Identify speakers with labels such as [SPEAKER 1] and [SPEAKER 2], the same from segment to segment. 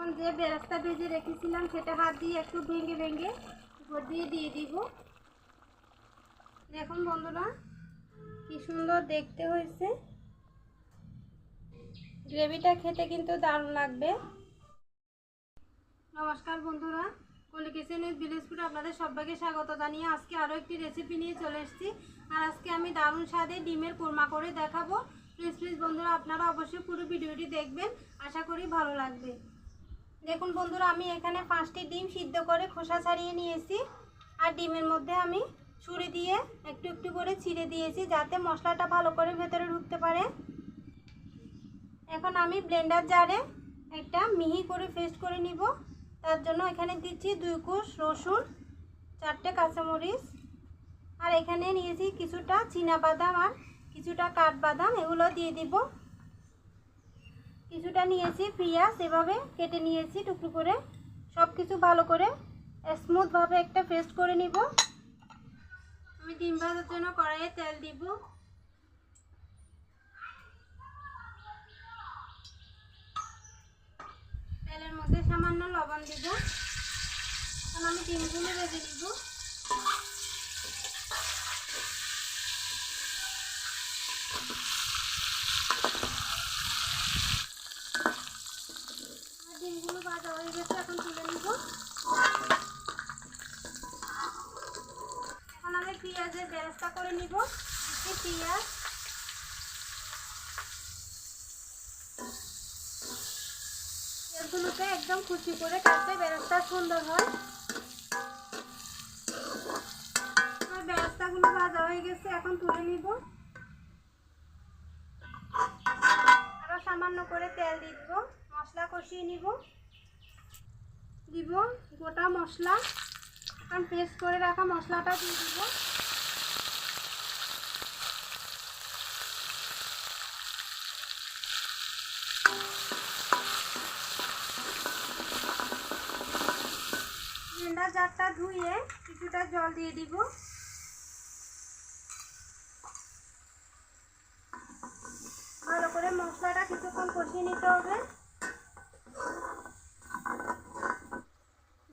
[SPEAKER 1] এখন যে বেরাস্তা ভেজে রেখেছিলাম, সেটা হাত দিয়ে একটু ভেঙে ভেঙে উপর দিয়ে দিয়ে দিব। দেখুন বন্ধুরা, কি সুন্দর দেখতে হয়েছে। গ্রেভিটা খেতে কিন্তু দারুণ লাগবে। নমস্কার বন্ধুরা, কলি কিচেন উইথ ভিলেজপুর আপনাদের সবাইকে স্বাগত জানিয়ে আজকে আরও একটি রেসিপি নিয়ে চলে এসেছি। আর আজকে আমি দারুণ স্বাদে ডিমের কোরমা করে দেখাবো। প্লিজ প্লিজ বন্ধুরা, আপনারা অবশ্যই পুরো ভিডিওটি দেখবেন। আশা করি ভালো লাগবে। দেখুন বন্ধুরা, আমি এখানে পাঁচটি ডিম সিদ্ধ করে খোসা ছাড়িয়ে নিয়েছি। আর ডিমের মধ্যে আমি ছুরি দিয়ে একটু একটু করে ছিঁড়ে দিয়েছি, যাতে মশলাটা ভালো করে ভেতরে ঢুকতে পারে। এখন আমি ব্লেন্ডার জারে একটা মিহি করে পেস্ট করে নিব। তার জন্য এখানে দিচ্ছি দুই কুশ রসুন, চারটে কাঁচামরিচ। আর এখানে নিয়েছি কিছুটা বাদাম আর কিছুটা কাঠবাদাম, এগুলো দিয়ে দিব। কিছুটা নিয়েছি পেঁয়াজ, এভাবে কেটে নিয়েছি টুকরো করে। সব কিছু ভালো করে স্মুথভাবে একটা পেস্ট করে নিব। আমি ডিম ভাজার জন্য কড়াইয়ে তেল দিব। তেলের মধ্যে সামান্য লবণ দিব। এখন আমি ডিমগুলো ভেজে দিব আর ডিমগুলো ভাজা হয়ে গেছে এখন তুলে নিব এখন আমি পেঁয়াজের ব্যবস্থা করে নিব। পেঁয়াজ। পেঁয়াজগুলোকে একদম কুচি করে কাটতে ব্যবস্থা সুন্দর হয়। ব্যবস্থাগুলো ভাজা হয়ে গেছে, এখন তুলে নিব। আরও সামান্য করে তেল দিব, মশলা কষিয়ে নিব। দিব গোটা মশলা। এখন পেস্ট করে রাখা মশলাটা দিয়ে দিব। ব্লেন্ডার জারটা ধুয়ে কিছুটা জল দিয়ে দিব। ভালো করে মশলাটা কিছুক্ষণ কষিয়ে নিতে হবে।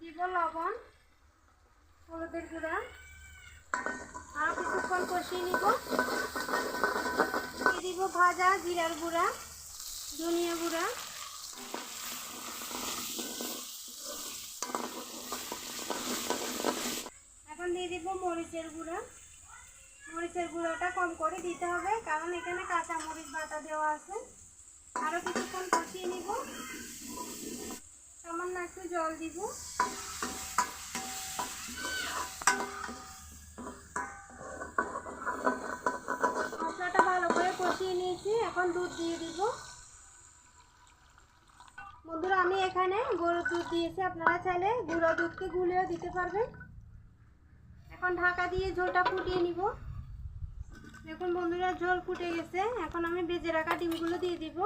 [SPEAKER 1] দিব লবণ, হলুদের গুঁড়া। আরও কিছুক্ষণ কষিয়ে নিব। দিয়ে দিব ভাজা জিরার গুঁড়া, ধনিয়া গুঁড়া এখন দিয়ে দিব মরিচের গুঁড়া। মরিচের গুঁড়োটা কম করে দিতে হবে, কারণ এখানে কাঁচা মরিচ বাটা দেওয়া আছে। আরও কিছুক্ষণ কষিয়ে নিব। সামান্য একটু জল দিব। মশলাটা ভালো করে কষিয়ে নিয়েছি, এখন দুধ দিয়ে দিব। বন্ধুরা, আমি এখানে গরুর দুধ দিয়েছি, আপনারা চাইলে গুঁড়ো দুধকে গুলেও দিতে পারবেন। এখন ঢাকা দিয়ে ঝোলটা ফুটিয়ে নিব। দেখুন বন্ধুরা, ঝোল ফুটে গেছে। এখন আমি ভেজে রাখা ডিমগুলো দিয়ে দিব।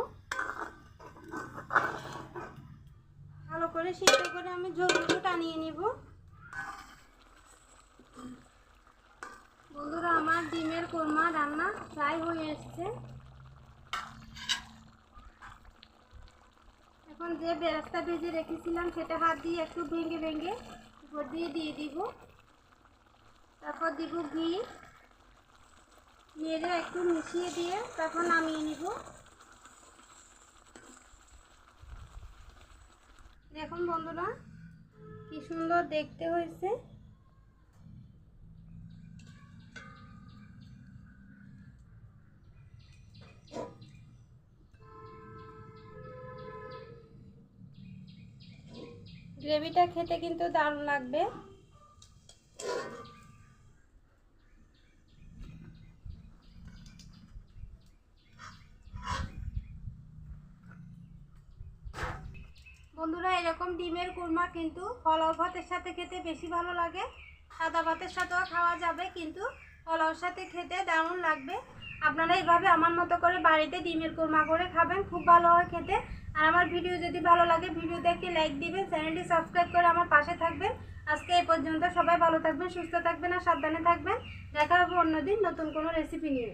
[SPEAKER 1] ভালো করে সিদ্ধ করে আমি ঝোলগুলো টানিয়ে নিব। বন্ধুরা, আমার ডিমের কোরমা রান্না প্রায় হয়ে এসছে। এখন যে বেরাস্তা ভেজে রেখেছিলাম, সেটা হাত দিয়ে একটু ভেঙে ভেঙে উপর দিয়ে দিয়ে দিব। তারপর দিব ঘি। নেড়ে একটু মিশিয়ে দিয়ে তারপর নামিয়ে নিব। দেখুন বন্ধুরা, কি সুন্দর দেখতে হয়েছে। গ্রেভিটা খেতে কিন্তু দারুণ লাগবে বন্ধুরা এরকম ডিমের কুরমা কিন্তু পোলাও ভাতের সাথে খেতে বেশি ভালো লাগে। সাদা ভাতের সাথেও খাওয়া যাবে, কিন্তু পোলাওর সাথে খেতে দারুণ লাগবে। আপনারা এইভাবে আমার মতো করে বাড়িতে ডিমের কুরমা করে খাবেন, খুব ভালো হয় খেতে। আর আমার ভিডিও যদি ভালো লাগে, ভিডিও দেখে লাইক দিবেন, চ্যানেলটি সাবস্ক্রাইব করে আমার পাশে থাকবেন। আজকে এই পর্যন্ত সবাই ভালো থাকবেন, সুস্থ থাকবেন আর সাবধানে থাকবেন। দেখা হবে অন্যদিন নতুন কোনো রেসিপি নিয়ে।